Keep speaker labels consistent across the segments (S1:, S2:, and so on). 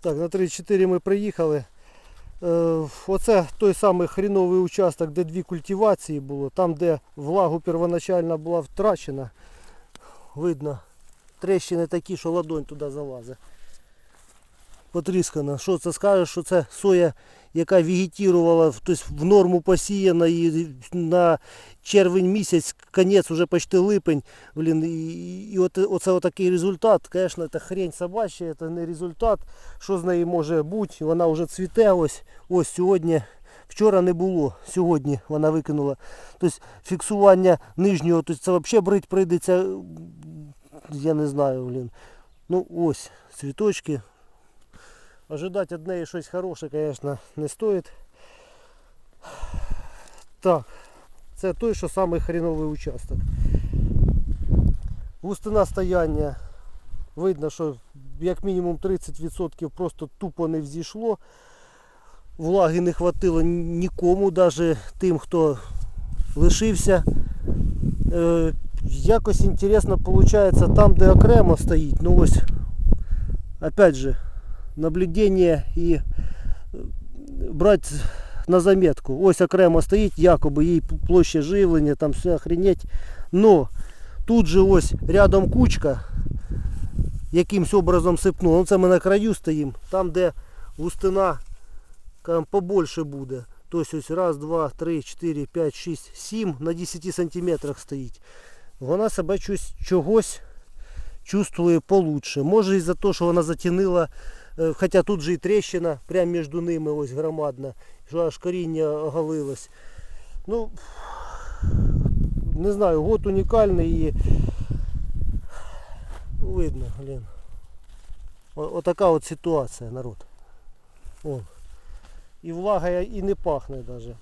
S1: Так, на 3-4 ми приїхали. Е, Оце той самий хріновий участок, де дві культивації було. Там, де влагу первоначально була втрачена. Видно, трещини такі, що ладонь туди залазить. Потріскана. Що це скажеш, що це соя, яка вегетувала, тобто в норму посіяна і на червень місяць, конець уже почти липень. Блін, і, і от, оце отакий результат. Звісно, це хрень собача, це не результат. Що з неї може бути? Вона вже цвіте ось. Ось сьогодні. Вчора не було, сьогодні вона викинула. Тобто фіксування нижнього, тобто це взагалі брить прийдеться. Я не знаю, блін. Ну ось, цвіточки. Ожидати від неї щось хороше, звісно, не стоїть. Так, це той, що самий хріновий участок. Густина стояння. Видно, що як мінімум 30% просто тупо не взійшло. Влаги не хватило нікому, навіть тим, хто лишився. Е, якось інтересно виходить там, де окремо стоїть. Ну ось, опять же, наблюдення і е, брати на заметку. Ось окремо стоїть, якоби їй площа живлення, там все охренеть. Но тут же ось рядом кучка якимсь образом сипнула. Ну це ми на краю стоїмо, там де густина там, побольше буде. Тобто ось раз, два, три, чотири, п'ять, шість, сім на 10 сантиметрах стоїть. Вона себе чогось чувствує получше. Може із-за того, що вона затінила, е, хоча тут же і тріщина, прямо між ними ось громадна, що аж коріння оголилось. Ну, не знаю, год унікальний і видно, блін. Отака от ситуація, народ. О. І влага і не пахне навіть.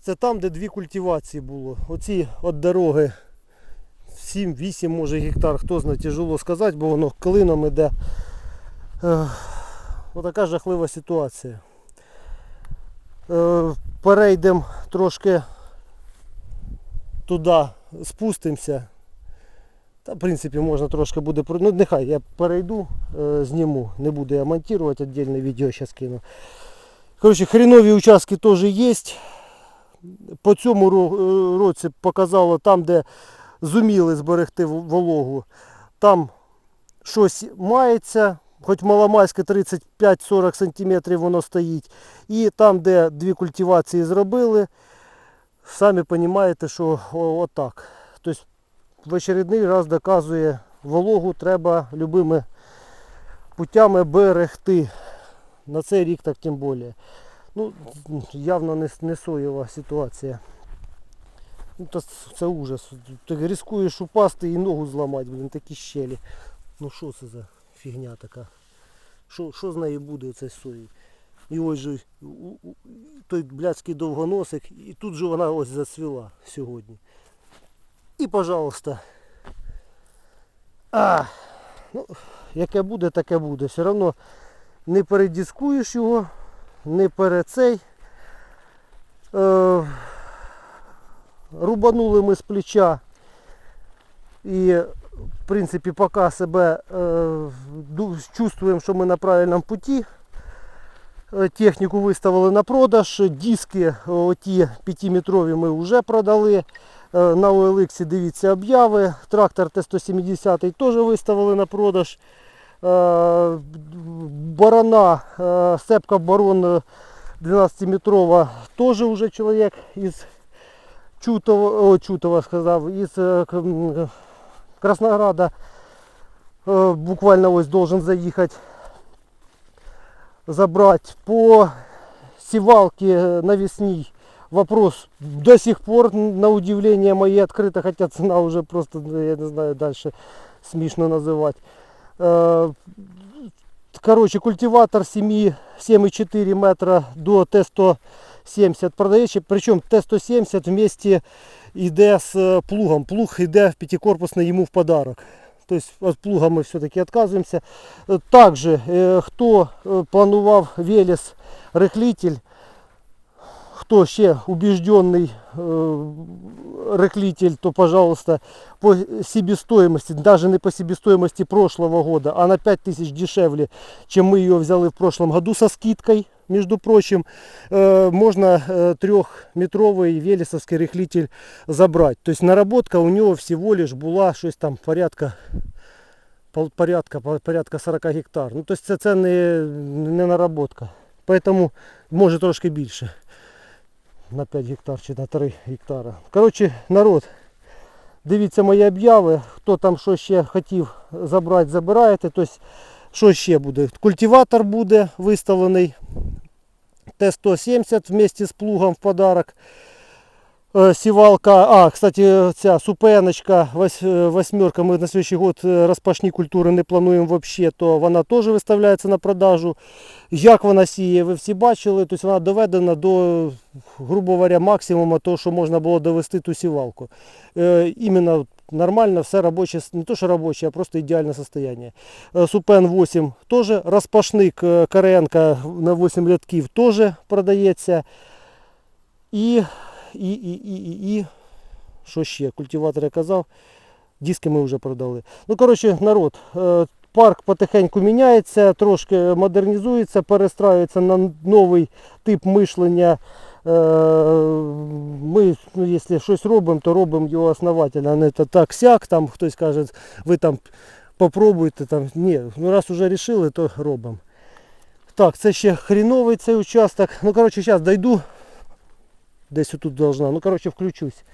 S1: Це там, де дві культивації було. Оці від дороги 7-8 може гектар, хто знає, тяжело сказати, бо воно клином іде. Отака жахлива ситуація. Е, Перейдемо трошки туди, спустимося. Та, в принципі, можна трошки буде. Ну, нехай я перейду, е, зніму. Не буду я монтувати віддільне відео, зараз кину. Коротше, хренові участки теж є. По цьому е, році показало там, де зуміли зберегти вологу. Там щось мається, хоч маломайське 35-40 см воно стоїть. І там, де дві культивації зробили, самі розумієте, що отак. Тобто в очередний раз доказує, вологу треба любими путями берегти. На цей рік так тим більше. Ну, явно не, не соєва ситуація. Ну, то це ужас. Ти ризикуєш упасти і ногу зламати, блін, такі щелі. Ну що це за фігня така? Що, що з нею буде цей сої? І ось же той блядський довгоносик, і тут же вона ось зацвіла сьогодні. І, пожалуйста. А, ну, яке буде, таке буде. Все одно не передіскуєш його, не перед цей. Е, рубанули ми з плеча і в принципі поки себе е, чувствуємо, що ми на правильному путі. Е, Техніку виставили на продаж, диски оті 5-метрові ми вже продали. Е, На OLX дивіться обяви. Трактор Т-170 теж виставили на продаж. Барана, сепка барон е, 12-метрова, теж вже чоловік із Чутова, о, Чутова сказав, із Краснограда буквально ось должен заїхати забрати по сівалке навесній вопрос до сих пор на удивление моє открыто, хотя цена уже просто, ну, я не знаю, дальше смешно называть. Э, Короче, культиватор 7, 7,4 метра до Т-170 продається, причому Т-170 вместе йде з е, плугом. Плуг йде п'ятикорпусний йому в подарок. Тобто від плуга ми все-таки відказуємося. Е, Також, е, е, планував Велес рихлитель, хто ще убежденный реклитель, то, пожалуйста, по себестоимости, даже не по себестоимости прошлого года, а на 5000 дешевле, чем мы ее взяли в прошлом году со скидкой, между прочим, э, можно э, трехметровый велесовский рыхлитель забрать. То есть наработка у него всего лишь была щось там порядка пол- порядка, по- порядка 40 гектар. Ну, то есть це, це не, не наработка. Поэтому може трошки більше. На 5 гектар чи на 3 гектара. Коротше, народ, дивіться мої обяви. Хто там що ще хотів забрати, забираєте. Тобто, що ще буде? Культиватор буде виставлений. Т-170 вместе з плугом в подарок. Е, Сівалка, а, кстати, ця супеночка, е, восьмерка, ми на следующий год е, розпашні культури не плануємо вообще, то вона теж виставляється на продажу. Як вона сіє, ви всі бачили, тобто вона доведена до, грубо говоря, максимуму того, що можна було довести ту сівалку. Іменно нормально, все робоче, не то що робоче, а просто ідеальне состояние. Супен 8 теж, розпашник Каренка на 8 рядків теж продається. І і, і, і, і, і. Що ще? Культиватор я казав. Диски ми вже продали. Ну, коротше, народ, е, парк потихеньку міняється, трошки модернізується, перестраюється на новий тип мишлення. Е, Ми, ну, якщо щось робимо, то робимо його основательно, а не так сяк, там хтось каже, ви там попробуйте. Там. Ні, ну раз вже вирішили, то робимо. Так, це ще хріновий цей участок. Ну, коротше, зараз дойду. Десь отут должна. Ну, короче, включусь.